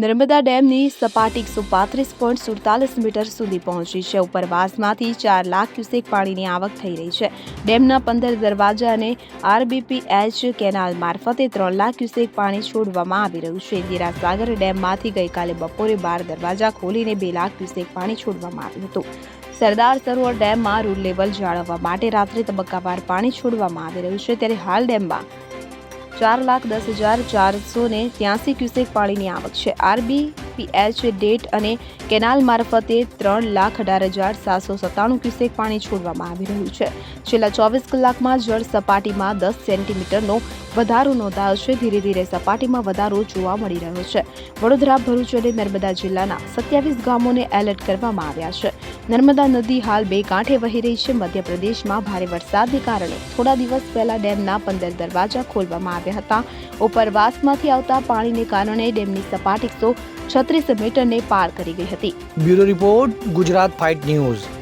નર્મદા ડેમની સપાટી એકસો પાંત્રીસ પોઈન્ટ સુડતાલીસ મીટર સુધી પહોંચી છે. ઉપરવાસમાંથી ચાર લાખ ક્યુસેક પાણીની આવક થઈ રહી છે. ડેમના પંદર દરવાજા અને આરબીપીએચ કેનાલ મારફતે ત્રણ લાખ ક્યુસેક પાણી છોડવામાં આવી રહ્યું છે. ઇન્દિરા સાગર ડેમમાંથી ગઈકાલે બપોરે બાર દરવાજા ખોલીને બે લાખ ક્યુસેક પાણી છોડવામાં આવ્યું હતું. સરદાર સરોવર ડેમમાં રૂલ લેવલ જાળવવા માટે રાત્રે તબક્કાવાર પાણી છોડવામાં આવી રહ્યું છે. ત્યારે હાલ ડેમમાં ચાર લાખ દસ હજાર ચારસો ને ત્યાસી ક્યુસેક પાણીની આવક છે. આરબીપીએચ ડેટ અને કેનાલ મારફતે ત્રણ લાખ અઢાર હજાર સાતસો સત્તાણું ક્યુસેક પાણી છોડવામાં આવી રહ્યું છે. છેલ્લા ચોવીસ કલાકમાં જળ સપાટીમાં દસ સેન્ટીમીટરનો વધારો નોંધાયો છે. ધીરે ધીરે સપાટીમાં વધારો જોવા મળી રહ્યો છે. વડોદરા, ભરૂચ અને નર્મદા જિલ્લાના સત્યાવીસ ગામોને એલર્ટ કરવામાં આવ્યા છે. નર્મદા નદી હાલ બે કાંઠે વહી રહી છે. મધ્યપ્રદેશમાં ભારે વરસાદને કારણે થોડા દિવસ પહેલા ડેમના પંદર દરવાજા ખોલવામાં આવ્યા હતા. ઉપરવાસમાંથી આવતા પાણીને કારણે ડેમની સપાટી એકસો છત્રીસ મીટરને પાર કરી ગઈ હતી. Bureau report, Gujarat fight news.